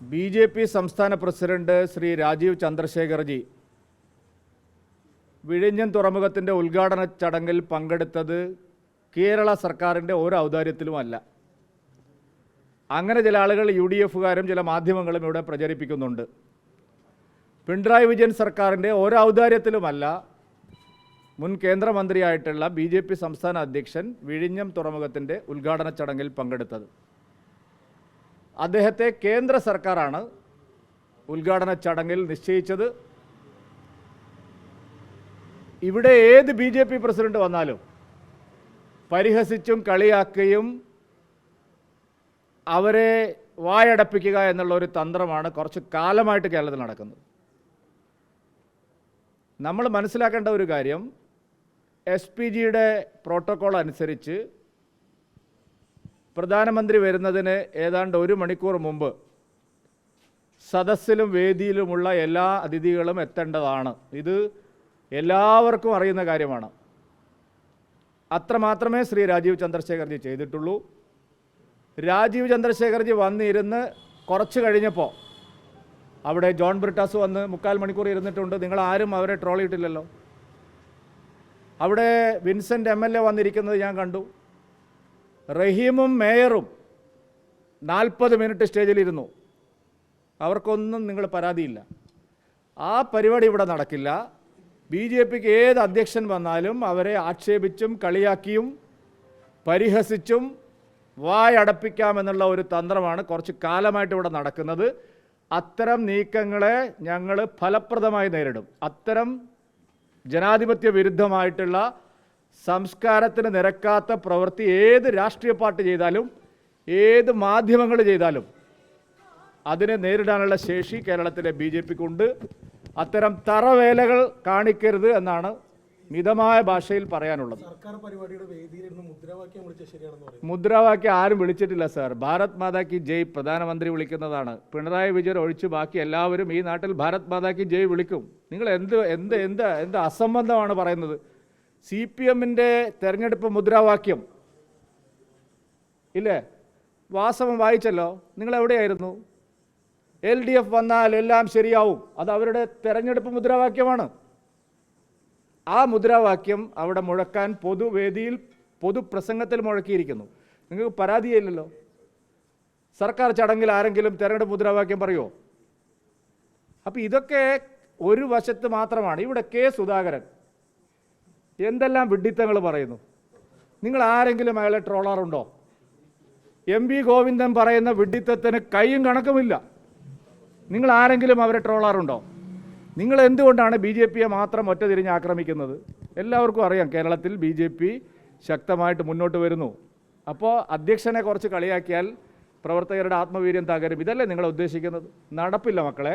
B J P സംസ്ഥാന president Shri Rajeev Chandrasekharji വിഴിഞ്ഞം തുറമുഖത്തിന്റെ ഉദ്ഘാടന ചടങ്ങിൽ പങ്കെടുത്തത് കേരള സർക്കാരിന്റെ ഒരു ഔദാര്യത്തിലുമല്ല. അങ്ങനെ ചില ആളുകൾ യു ഡി എഫുകാരും ചില മാധ്യമങ്ങളും ഇവിടെ പ്രചരിപ്പിക്കുന്നുണ്ട്. പിണറായി വിജയൻ സർക്കാരിന്റെ ഒരു ഔദാര്യത്തിലുമല്ല മുൻ കേന്ദ്രമന്ത്രിയായിട്ടുള്ള ബി ജെ പി സംസ്ഥാന അധ്യക്ഷൻ വിഴിഞ്ഞം തുറമുഖത്തിന്റെ ഉദ്ഘാടന ചടങ്ങിൽ പങ്കെടുത്തത്. അദ്ദേഹത്തെ കേന്ദ്ര സർക്കാരാണ് ഉദ്ഘാടന ചടങ്ങിൽ നിശ്ചയിച്ചത്. ഇവിടെ ഏത് ബി ജെ പി പ്രസിഡന്റ് വന്നാലും പരിഹസിച്ചും കളിയാക്കുകയും അവരെ വായടപ്പിക്കുക എന്നുള്ള ഒരു തന്ത്രമാണ് കുറച്ച് കാലമായിട്ട് കേരളത്തിൽ നടക്കുന്നത്. നമ്മൾ മനസ്സിലാക്കേണ്ട ഒരു കാര്യം എസ് പി ജിയുടെ പ്രോട്ടോക്കോൾ അനുസരിച്ച് പ്രധാനമന്ത്രി വരുന്നതിന് ഏതാണ്ട് ഒരു മണിക്കൂർ മുമ്പ് സദസ്സിലും വേദിയിലുമുള്ള എല്ലാ അതിഥികളും എത്തേണ്ടതാണ്. ഇത് എല്ലാവർക്കും അറിയുന്ന കാര്യമാണ്. അത്രമാത്രമേ ശ്രീ രാജീവ് ചന്ദ്രശേഖർജി ചെയ്തിട്ടുള്ളൂ. രാജീവ് ചന്ദ്രശേഖർജി വന്നിരുന്ന് കുറച്ച് കഴിഞ്ഞപ്പോൾ അവിടെ ജോൺ ബ്രിട്ടാസ് വന്ന് മുക്കാൽ മണിക്കൂർ ഇരുന്നിട്ടുണ്ട്. നിങ്ങൾ ആരും അവരെ ട്രോൾ ചെയ്തിട്ടില്ലല്ലോ. അവിടെ വിൻസെന്റ് എം എൽ എ വന്നിരിക്കുന്നത് ഞാൻ കണ്ടു. റഹീമും മേയറും നാൽപ്പത് മിനിറ്റ് സ്റ്റേജിലിരുന്നു. അവർക്കൊന്നും നിങ്ങൾ പരാതിയില്ല. ആ പരിപാടി ഇവിടെ നടക്കില്ല. ബി ജെ പിക്ക് ഏത് അധ്യക്ഷൻ വന്നാലും അവരെ ആക്ഷേപിച്ചും കളിയാക്കിയും പരിഹസിച്ചും വായടപ്പിക്കാമെന്നുള്ള ഒരു തന്ത്രമാണ് കുറച്ച് കാലമായിട്ട് ഇവിടെ നടക്കുന്നത്. അത്തരം നീക്കങ്ങളെ ഞങ്ങൾ ഫലപ്രദമായി നേരിടും. അത്തരം ജനാധിപത്യ വിരുദ്ധമായിട്ടുള്ള സംസ്കാരത്തിന് നിരക്കാത്ത പ്രവൃത്തി ഏത് രാഷ്ട്രീയ പാർട്ടി ചെയ്താലും ഏത് മാധ്യമങ്ങൾ ചെയ്താലും അതിനെ നേരിടാനുള്ള ശേഷി കേരളത്തിലെ ബി ജെ പിക്കുണ്ട്. അത്തരം തറവേലകൾ കാണിക്കരുത് എന്നാണ് മിതമായ ഭാഷയിൽ പറയാനുള്ളത്. മുദ്രാവാക്യം ആരും വിളിച്ചിട്ടില്ല സാർ. ഭാരത് മാതാ കി ജയ് പ്രധാനമന്ത്രി വിളിക്കുന്നതാണ്. പിണറായി വിജയൻ ഒഴിച്ച് ബാക്കി എല്ലാവരും ഈ നാട്ടിൽ ഭാരത് മാതാ കി ജയ് വിളിക്കും. നിങ്ങൾ എന്ത് എന്ത് എന്ത് എന്ത് അസംബന്ധമാണ് പറയുന്നത്? സി പി എമ്മിന്റെ തെരഞ്ഞെടുപ്പ് മുദ്രാവാക്യം. ഇല്ലേ? വാസവം വായിച്ചല്ലോ? നിങ്ങൾ എവിടെയായിരുന്നു? എൽ ഡി എഫ് വന്നാൽ എല്ലാം ശരിയാവും. അത് അവരുടെ തെരഞ്ഞെടുപ്പ് മുദ്രാവാക്യമാണ്. ആ മുദ്രാവാക്യം അവിടെ മുഴക്കാൻ പൊതുവേദിയിൽ പൊതുപ്രസംഗത്തിൽ മുഴക്കിയിരിക്കുന്നു. നിങ്ങൾക്ക് പരാതിയില്ലല്ലോ? സർക്കാർ ചടങ്ങിൽ ആരെങ്കിലും തെരഞ്ഞെടുപ്പ് മുദ്രാവാക്യം പറയുമോ അപ്പോൾ ഇതൊക്കെ ഒരു വശത്ത് മാത്രമാണ്. ഇവിടെ കെ സുധാകരൻ. എന്തെല്ലാം വിഡ്ഢിത്തങ്ങൾ പറയുന്നു? നിങ്ങൾ ആരെങ്കിലും അയാളെ ട്രോളാറുണ്ടോ എം വി ഗോവിന്ദൻ പറയുന്ന വിഡ്ഢിത്തത്തിന് കൈയും കണക്കുമില്ല. നിങ്ങൾ ആരെങ്കിലും അവരെ ട്രോളാറുണ്ടോ നിങ്ങൾ എന്തുകൊണ്ടാണ് ബി ജെ പിയെ മാത്രം ഒറ്റ തിരിഞ്ഞ് ആക്രമിക്കുന്നത്? എല്ലാവർക്കും അറിയാം കേരളത്തിൽ ബി ജെ പി ശക്തമായിട്ട് മുന്നോട്ട് വരുന്നു. അപ്പോൾ അധ്യക്ഷനെ കുറച്ച് കളിയാക്കിയാൽ പ്രവർത്തകരുടെ ആത്മവീര്യം തകരും. ഇതല്ലേ നിങ്ങൾ ഉദ്ദേശിക്കുന്നത്? നടപ്പില്ല മക്കളെ.